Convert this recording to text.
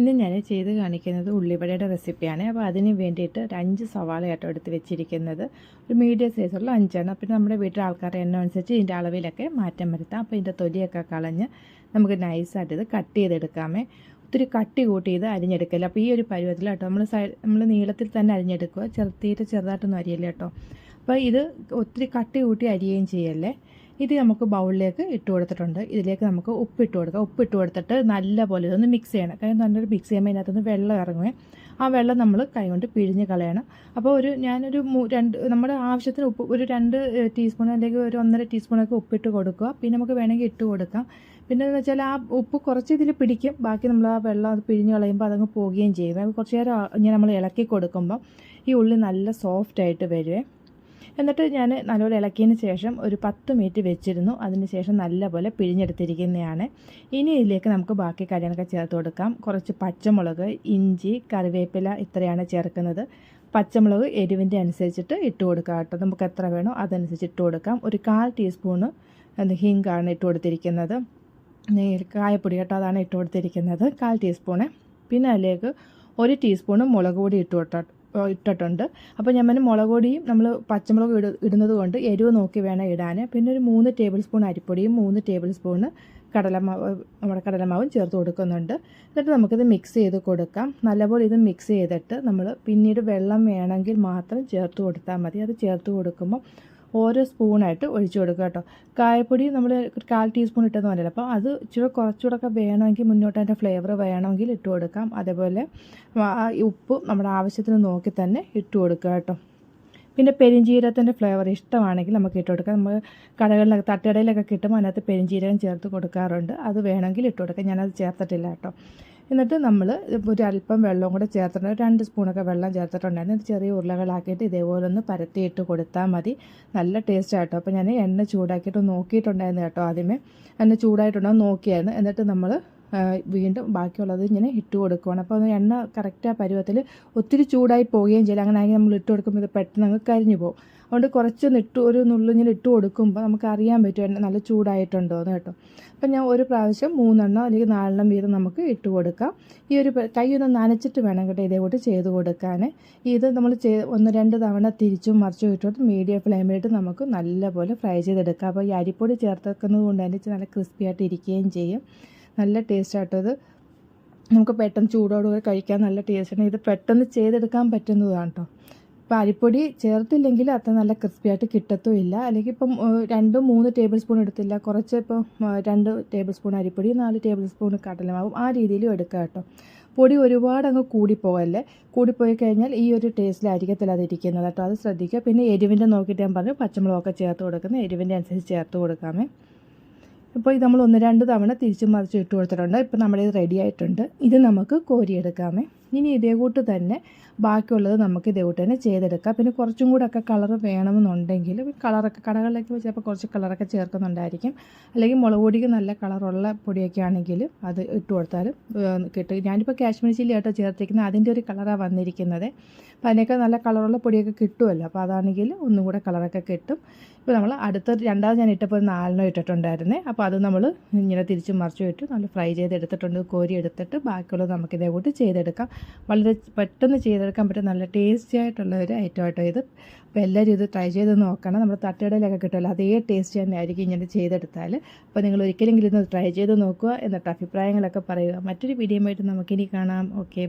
ഇന്ന് ഞാൻ ചെയ്ത് കാണിക്കുന്നത് ഉള്ളിവടയുടെ റെസിപ്പിയാണ്. അപ്പോൾ അതിന് വേണ്ടിയിട്ട് ഒരു അഞ്ച് സവാള ആട്ടോ എടുത്ത് വെച്ചിരിക്കുന്നത്. ഒരു മീഡിയം സൈസുള്ള അഞ്ചാണ് പിന്നെ നമ്മുടെ വീട്ടിലെ ആൾക്കാരുടെ എണ്ണം അനുസരിച്ച് ഇതിന്റെ അളവിലൊക്കെ മാറ്റം വരുത്താം. അപ്പോൾ ഇതിന്റെ തൊലിയൊക്കെ കളഞ്ഞ് നമുക്ക് നൈസായിട്ട് ഇത് കട്ട് ചെയ്തെടുക്കാമേ. ഒത്തിരി കട്ടി കൂട്ടി ഇത് അരിഞ്ഞെടുക്കില്ല. അപ്പോൾ ഈ ഒരു പരുവത്തിൽ കേട്ടോ നമ്മൾ സൈഡ് നമ്മൾ നീളത്തിൽ തന്നെ അരിഞ്ഞെടുക്കുക. ചെറുത്തീറ്റ് ചെറുതായിട്ടൊന്നും അരിയല്ല കേട്ടോ. അപ്പോൾ ഇത് ഒത്തിരി കട്ടി കൂട്ടി അരിയുകയും ചെയ്യല്ലേ? ഇത് നമുക്ക് ബൗളിലേക്ക് ഇട്ട് കൊടുത്തിട്ടുണ്ട്. ഇതിലേക്ക് നമുക്ക് ഉപ്പ് ഇട്ട് കൊടുക്കാം. ഉപ്പ് കൊടുത്തിട്ട് നല്ല പോലെ ഇതൊന്ന് മിക്സ് ചെയ്യണം. കാര്യം നല്ലൊരു മിക്സ് ചെയ്യുമ്പോൾ ഇതിനകത്തുനിന്ന് വെള്ളം ഇറങ്ങുമേ ആ വെള്ളം നമ്മൾ കൈകൊണ്ട് പിഴിഞ്ഞ് കളയണം. അപ്പോൾ ഒരു ഞാനൊരു രണ്ട് നമ്മുടെ ആവശ്യത്തിന് ഉപ്പ് ഒരു രണ്ട് ടീസ്പൂൺ അല്ലെങ്കിൽ ഒരു ഒന്നര ടീസ്പൂണൊക്കെ ഉപ്പിട്ട് കൊടുക്കുക. പിന്നെ നമുക്ക് വേണമെങ്കിൽ ഇട്ട് കൊടുക്കാം. പിന്നെ എന്ന് വെച്ചാൽ ആ ഉപ്പ് കുറച്ച് ഇതിൽ പിടിക്കും. ബാക്കി നമ്മൾ ആ വെള്ളം അത് പിഴിഞ്ഞ് കളയുമ്പോൾ അതങ്ങ് പോവുകയും ചെയ്യും. കുറച്ച് നേരം ഇങ്ങനെ നമ്മൾ ഇളക്കി കൊടുക്കുമ്പോൾ ഈ ഉള്ളി നല്ല സോഫ്റ്റായിട്ട് വരുവേ. എന്നിട്ട് ഞാൻ നല്ലപോലെ ഇളക്കിയതിന് ശേഷം ഒരു പത്ത് മിനിറ്റ് വെച്ചിരുന്നു. അതിന് ശേഷം നല്ലപോലെ പിഴിഞ്ഞെടുത്തിരിക്കുന്നതാണ്. ഇനി ഇതിലേക്ക് നമുക്ക് ബാക്കി കാര്യങ്ങളൊക്കെ ചേർത്ത് കൊടുക്കാം. കുറച്ച് പച്ചമുളക് ഇഞ്ചി കറിവേപ്പില ഇത്രയാണ് ചേർക്കുന്നത്. പച്ചമുളക് എരിവിന്റെ അനുസരിച്ചിട്ട് ഇട്ട് കൊടുക്കാം കേട്ടോ. നമുക്ക് എത്ര വേണോ അതനുസരിച്ച് ഇട്ട് കൊടുക്കാം. ഒരു കാൽ ടീസ്പൂണ് ഹിങ്കാണ് ഇട്ട് കൊടുത്തിരിക്കുന്നത്. കായപ്പൊടി കേട്ടോ അതാണ് ഇട്ട് കൊടുത്തിരിക്കുന്നത്. കാൽ ടീസ്പൂണ്. പിന്നെ അതിലേക്ക് ഒരു ടീസ്പൂണ് മുളക് പൊടി ഇട്ട് കൊടുക്കാം. ഇട്ടിട്ടുണ്ട്. അപ്പോൾ ഞാൻ മുളക് പൊടിയും നമ്മൾ പച്ചമുളക് ഇട ഇടുന്നത് കൊണ്ട് എരിവ് നോക്കി വേണം ഇടാൻ. പിന്നെ ഒരു മൂന്ന് ടേബിൾ സ്പൂൺ അരിപ്പൊടിയും മൂന്ന് ടേബിൾ സ്പൂണ് കടലമാവ് നമ്മുടെ കടലമാവും ചേർത്ത് കൊടുക്കുന്നുണ്ട്. എന്നിട്ട് നമുക്കിത് മിക്സ് ചെയ്ത് കൊടുക്കാം. നല്ലപോലെ ഇത് മിക്സ് ചെയ്തിട്ട് നമ്മൾ പിന്നീട് വെള്ളം വേണമെങ്കിൽ മാത്രം ചേർത്ത് കൊടുത്താൽ മതി. അത് ചേർത്ത് കൊടുക്കുമ്പോൾ ഓരോ സ്പൂണായിട്ട് ഒഴിച്ചു കൊടുക്കുക കേട്ടോ. കായപ്പൊടി നമ്മൾ കാൽ ടീസ്പൂൺ ഇട്ടെന്ന് പറഞ്ഞില്ല അപ്പോൾ അത് ഇച്ചിരി കുറച്ചുകൂടെ വേണമെങ്കിൽ മുന്നോട്ട് അതിന്റെ ഫ്ലേവർ വേണമെങ്കിൽ ഇട്ട് കൊടുക്കാം. അതേപോലെ ഉപ്പ് നമ്മുടെ ആവശ്യത്തിന് നോക്കി തന്നെ ഇട്ട് കൊടുക്കുക കേട്ടോ. പിന്നെ പെരിഞ്ചീരകത്തിന്റെ ഫ്ലേവർ ഇഷ്ടമാണെങ്കിൽ നമുക്ക് ഇട്ട് കൊടുക്കാം. നമ്മൾ കടകളിലൊക്കെ തട്ടുകടയിലൊക്കെ കിട്ടുമ്പോൾ അതിനകത്ത് പെരിഞ്ചീരകം ചേർത്ത് കൊടുക്കാറുണ്ട്. അത് വേണമെങ്കിൽ ഇട്ട് കൊടുക്കാം. ഞാനത് ചേർത്തിട്ടില്ല കേട്ടോ. എന്നിട്ട് നമ്മൾ ഒരു അല്പം വെള്ളവും കൂടെ ചേർത്തിട്ട് രണ്ട് സ്പൂണൊക്കെ വെള്ളം ചേർത്തിട്ടുണ്ടായിരുന്നു. ചെറിയ ഉരുളകളാക്കിയിട്ട് ഇതേപോലെ ഒന്ന് പരത്തിയിട്ട് കൊടുത്താൽ മതി. നല്ല ടേസ്റ്റ് ആട്ടോ. അപ്പോൾ ഞാൻ എണ്ണ ചൂടാക്കിയിട്ട് നോക്കിയിട്ടുണ്ടായിരുന്നു കേട്ടോ ആദ്യമേ. എണ്ണ ചൂടായിട്ടുണ്ടോ നോക്കിയായിരുന്നു. എന്നിട്ട് നമ്മൾ വീണ്ടും ബാക്കിയുള്ളത് ഇങ്ങനെ ഇട്ട് കൊടുക്കുകയാണ് അപ്പോൾ എണ്ണ കറക്റ്റ് ആ പരുവത്തിൽ ഒത്തിരി ചൂടായി പോവുകയും ചെയ്യില്ല അങ്ങനെ ആണെങ്കിൽ നമ്മൾ ഇട്ട് കൊടുക്കുമ്പോൾ ഇത് പെട്ടെന്ന് അങ്ങ് കരിഞ്ഞു പോകും. അതുകൊണ്ട് കുറച്ച് ഇട്ട് ഒരു നുള്ളിങ്ങനെ ഇട്ട് കൊടുക്കുമ്പോൾ നമുക്ക് അറിയാൻ പറ്റും എണ്ണ നല്ല ചൂടായിട്ടുണ്ടോ എന്ന് കേട്ടോ. അപ്പം ഞാൻ ഒരു പ്രാവശ്യം മൂന്നെണ്ണം അല്ലെങ്കിൽ നാലെണ്ണം വീതം നമുക്ക് ഇട്ട് കൊടുക്കാം. ഈ ഒരു കൈ ഒന്ന് നനച്ചിട്ട് വേണം കേട്ടോ ഇതേകൂട്ട് ചെയ്ത് കൊടുക്കാൻ. ഇത് നമ്മൾ ഒന്ന് രണ്ട് തവണ തിരിച്ചും മറിച്ചും ഇട്ടുകൊണ്ട് മീഡിയം ഫ്ലെയിമിലിട്ട് നമുക്ക് നല്ലപോലെ ഫ്രൈ ചെയ്തെടുക്കാം. അപ്പോൾ ഈ അരിപ്പൊടി ചേർത്തേക്കുന്നത് കൊണ്ട് അതിന്റെ നല്ല ക്രിസ്പി ആയിട്ട് ഇരിക്കുകയും ചെയ്യും. നല്ല ടേസ്റ്റ് ഇത്. നമുക്ക് പെട്ടെന്ന് ചൂടോടുകൂടി കഴിക്കാൻ നല്ല ടേസ്റ്റാണ് ഇത് പെട്ടെന്ന് ചെയ്തെടുക്കാൻ പറ്റുന്നതാണ് കേട്ടോ ഇപ്പോൾ അരിപ്പൊടി ചേർത്തില്ലെങ്കിൽ അത്ര നല്ല ക്രിസ്പി ആയിട്ട് കിട്ടത്തുമില്ല. അല്ലെങ്കിൽ ഇപ്പം രണ്ടും മൂന്ന് ടേബിൾ സ്പൂൺ എടുത്തില്ല. കുറച്ച് ഇപ്പം രണ്ട് ടേബിൾ സ്പൂൺ അരിപ്പൊടി നാല് ടേബിൾ സ്പൂൺ കടലമാവും ആ രീതിയിലും എടുക്കുക കേട്ടോ പൊടി ഒരുപാട് അങ്ങ് കൂടിപ്പോകല്ലേ? കൂടിപ്പോയി കഴിഞ്ഞാൽ ഈ ഒരു ടേസ്റ്റിലായിരിക്കത്തില്ല അതിരിക്കുന്നത് കേട്ടോ അത് ശ്രദ്ധിക്കുക. പിന്നെ എരിവിന്റെ നോക്കിയിട്ട് ഞാൻ പറഞ്ഞു പച്ചമുളകൊക്കെ ചേർത്ത് കൊടുക്കുന്നത് എരിവിന്റെ അനുസരിച്ച് ചേർത്ത് കൊടുക്കാമേ. ഇപ്പോൾ ഇത് നമ്മൾ ഒന്ന് രണ്ട് തവണ തിരിച്ചു മറിച്ച് ഇട്ട് കൊടുത്തിട്ടുണ്ട്. ഇപ്പോൾ നമ്മുടെ ഇത് റെഡി ആയിട്ടുണ്ട്. ഇത് നമുക്ക് കോരിയെടുക്കാമേ. ഇനി ഇതേ കൂട്ട് തന്നെ ബാക്കിയുള്ളത് നമുക്ക് ഇതേ കൂട്ട് തന്നെ ചെയ്തെടുക്കാം. പിന്നെ കുറച്ചും കൂടെ ഒക്കെ കളർ വേണമെന്നുണ്ടെങ്കിൽ കളറൊക്കെ കടകളിലേക്ക് ചിലപ്പോൾ കുറച്ച് കളറൊക്കെ ചേർക്കുന്നുണ്ടായിരിക്കും. അല്ലെങ്കിൽ മുളക് പൊടിക്ക് നല്ല കളറുള്ള പൊടിയൊക്കെ ആണെങ്കിൽ അത് ഇട്ട് കൊടുത്താലും കിട്ടും. ഞാനിപ്പോൾ കാശ്മീർ ചില്ലി ആട്ടോ ചേർത്തിരിക്കുന്നത്. അതിന്റെ ഒരു കളറാണ് വന്നിരിക്കുന്നത്. അപ്പോൾ അതിനൊക്കെ നല്ല കളറുള്ള പൊടിയൊക്കെ കിട്ടുമല്ലോ. അപ്പോൾ അതാണെങ്കിൽ ഒന്നും കൂടെ കളറൊക്കെ കിട്ടും. ഇപ്പോൾ നമ്മൾ അടുത്ത രണ്ടാമത് ഞാൻ ഇട്ടപ്പോൾ നാലെണ്ണം ഇട്ടിട്ടുണ്ടായിരുന്നേ. അപ്പോൾ അത് നമ്മൾ ഇങ്ങനെ തിരിച്ച് മറിച്ച് ഇട്ട് നല്ല ഫ്രൈ ചെയ്തെടുത്തിട്ടുണ്ട്. കോരി എടുത്തിട്ട് ബാക്കിയുള്ളത് നമുക്കിതേ കൂട്ട് ചെയ്തെടുക്കാം. വളരെ പെട്ടെന്ന് ചെയ്തെടുക്കാൻ പറ്റും നല്ല ടേസ്റ്റി ആയിട്ടുള്ള ഒരു ഐറ്റം ആയിട്ടോ ഇത്. അപ്പോൾ എല്ലാവരും ഇത് ട്രൈ ചെയ്ത് നോക്കണം. നമ്മൾ തട്ടുകടയിലൊക്കെ കിട്ടുമല്ലോ അതേ ടേസ്റ്റ് തന്നെ ആയിരിക്കും ഇങ്ങനെ ചെയ്തെടുത്താൽ അപ്പോൾ നിങ്ങൾ ഒരിക്കലെങ്കിലും ഇത് ട്രൈ ചെയ്ത് നോക്കുക എന്നിട്ട് അഭിപ്രായങ്ങളൊക്കെ പറയുക. മറ്റൊരു വീഡിയോ ആയിട്ട് നമുക്കിനി കാണാം. ഓക്കെ